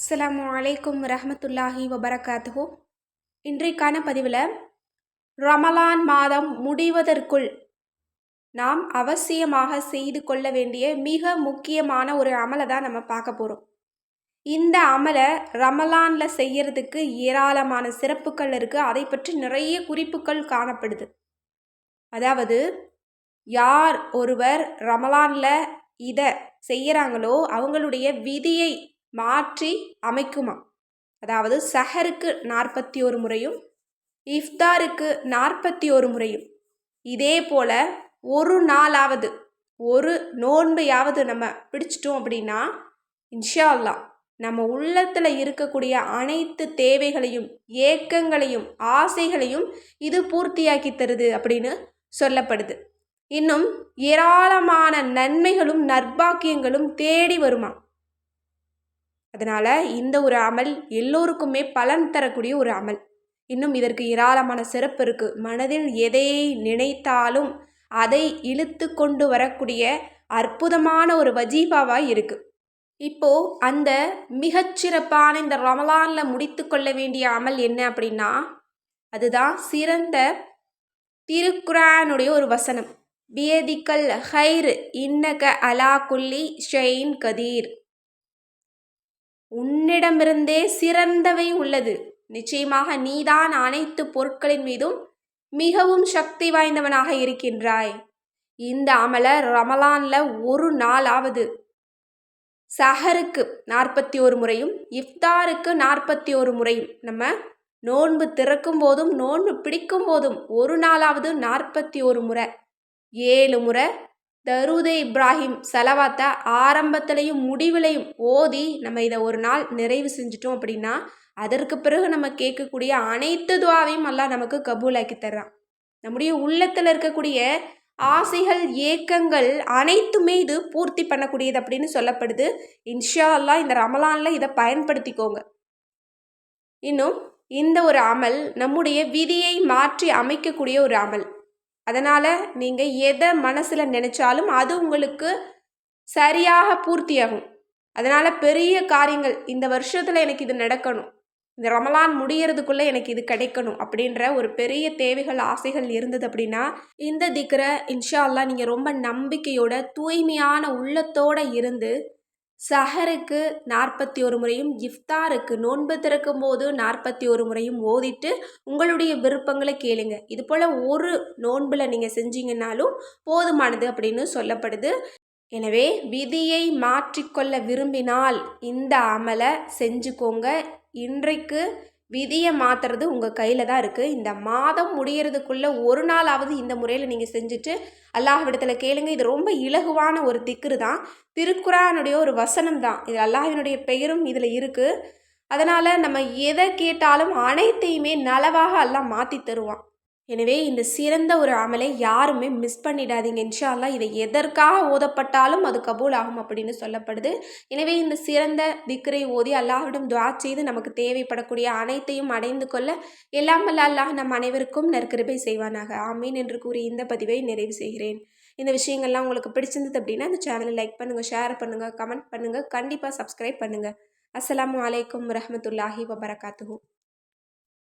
அஸ்லாம் வலைக்கும் ரஹமத்துல்லாஹி வபரகாத்துஹோ. இன்றைக்கான பதிவில் ரமலான் மாதம் முடிவதற்குள் நாம் அவசியமாக செய்து கொள்ள வேண்டிய மிக முக்கியமான ஒரு அமலை தான் நம்ம பார்க்க போகிறோம் இந்த அமலை ரமலானில் செய்யறதுக்கு ஏராளமான சிறப்புகள் இருக்குது அதை பற்றி நிறைய குறிப்புகள் காணப்படுது. அதாவது யார் ஒருவர் ரமலானில் இதை செய்கிறாங்களோ அவங்களுடைய விதியை மாற்றி அமைக்குமா? அதாவது சஹருக்கு நாற்பத்தி ஒரு முறையும் இஃப்தாருக்கு நாற்பத்தி ஒரு முறையும். இதே போல் ஒரு நாளாவது ஒரு நோன்பையாவது நம்ம பிடிச்சிட்டோம் அப்படின்னா இன்ஷா அல்லா நம்ம உள்ளத்தில் இருக்கக்கூடிய அனைத்து தேவைகளையும் ஏக்கங்களையும் ஆசைகளையும் இது பூர்த்தியாக்கி தருது அப்படின்னு சொல்லப்படுது. இன்னும் ஏராளமான நன்மைகளும் நற்பாக்கியங்களும் தேடி வருமா? அதனால் இந்த ஒரு அமல் எல்லோருக்குமே பலன் தரக்கூடிய ஒரு அமல். இன்னும் இதற்கு ஏராளமான சிறப்பு இருக்குது மனதில் எதை நினைத்தாலும் அதை இழுத்து கொண்டு வரக்கூடிய அற்புதமான ஒரு வஜீபாவாக இருக்குது இப்போது அந்த மிகச்சிறப்பான இந்த ரமலானில் முடித்து கொள்ள வேண்டிய அமல் என்ன அப்படின்னா அதுதான் சிறந்த திருக்குரானுடைய ஒரு வசனம். பியதிக்கல் ஹைர் இன்னக அலா குல்லி ஷெயின் கதீர். உன்னிடமிருந்தே சிறந்தவை உள்ளது. நிச்சயமாக நீதான் அனைத்து பொருட்களின் மீதும் மிகவும் சக்தி வாய்ந்தவனாக இருக்கின்றாய். இந்த அமல ரமலான்ல ஒரு நாளாவது. சஹருக்கு நாற்பத்தி ஒரு முறையும் இஃப்தாருக்கு நாற்பத்தி ஒரு முறையும். நம்ம நோன்பு திறக்கும் போதும் நோன்பு பிடிக்கும் போதும் ஒரு நாளாவது நாற்பத்தி ஒரு முறை ஏழு முறை தருதே இப்ராஹிம் செலவாத்த ஆரம்பத்துலேயும் முடிவுலையும் ஓதி நம்ம இதை ஒரு நாள் நிறைவு செஞ்சிட்டோம் அப்படின்னா அதற்கு பிறகு நம்ம கேட்கக்கூடிய அனைத்து துவாவையும் எல்லாம் நமக்கு கபூலாக்கி தர்றான். நம்முடைய உள்ளத்தில் இருக்கக்கூடிய ஆசைகள் ஏக்கங்கள் அனைத்துமே இது பூர்த்தி பண்ணக்கூடியது அப்படின்னு சொல்லப்படுது. இன்ஷா அல்லா இந்த ரமலானில் இதை பயன்படுத்திக்கோங்க. இன்னும் இந்த ஒரு அமல் நம்முடைய விதியை மாற்றி அமைக்கக்கூடிய ஒரு அமல். அதனால் நீங்கள் எதை மனசில் நினச்சாலும் அது உங்களுக்கு சரியாக பூர்த்தியாகும். அதனால் பெரிய காரியங்கள் இந்த வருஷத்தில் எனக்கு இது நடக்கணும் இந்த ரமலான் முடியறதுக்குள்ளே எனக்கு இது கிடைக்கணும் அப்படின்ற ஒரு பெரிய தேவைகள் ஆசைகள் இருந்தது அப்படின்னா இந்த திக்கரை இன்ஷா அல்லா நீங்கள் ரொம்ப நம்பிக்கையோட தூய்மையான உள்ளத்தோடு இருந்து சஹருக்கு நாற்பத்தி ஒரு முறையும் இஃப்தாருக்கு நோன்பு திறக்கும் போது நாற்பத்தி ஒரு முறையும் ஓதிட்டு உங்களுடைய விருப்பங்களை கேளுங்க. இது போல் ஒரு நோன்பில் நீங்கள் செஞ்சீங்கன்னாலும் போதுமானது அப்படின்னு சொல்லப்படுது. எனவே விதியை மாற்றிக்கொள்ள விரும்பினால் இந்த அமலை செஞ்சுக்கோங்க. இன்றைக்கு விதியை மாற்றுறது உங்கள் கையில் தான் இருக்குது இந்த மாதம் முடிகிறதுக்குள்ளே ஒரு நாளாவது இந்த முறையில் நீங்கள் செஞ்சுட்டு அல்லாஹ்விடத்தில் கேளுங்க. இது ரொம்ப இலகுவான ஒரு திக்குரு தான். திருக்குறானுடைய ஒரு வசனம் தான். இது அல்லாஹினுடைய பெயரும் இதில் இருக்குது அதனால் நம்ம எதை கேட்டாலும் அனைத்தையுமே நலவாக எல்லாம் மாற்றி தருவான். எனவே இந்த சிறந்த ஒரு அமலை யாருமே மிஸ் பண்ணிடாதீங்க. இன்ஷால்லா இதை எதற்காக ஓதப்பட்டாலும் அது கபூல் ஆகும் அப்படின்னு சொல்லப்படுது. எனவே இந்த சிறந்த திக்கரை ஓதி அல்லாஹ்விடம் துவா செய்து நமக்கு தேவைப்படக்கூடிய அனைத்தையும் அடைந்து கொள்ள எல்லாம் வல்ல அல்லாஹ் நம் அனைவருக்கும் நற்கிருபை செய்வானாக. ஆமீன் என்று கூறி இந்த பதிவை நிறைவு செய்கிறேன். இந்த விஷயங்கள்லாம் உங்களுக்கு பிடிச்சிருந்தது அப்படின்னா இந்த சேனலை லைக் பண்ணுங்கள் ஷேர் பண்ணுங்கள் கமெண்ட் பண்ணுங்கள் கண்டிப்பாக சப்ஸ்கிரைப் பண்ணுங்கள் அஸ்லாம் வலைக்கம் வரமத்துல்லாஹி வபரகாத்துஹூ.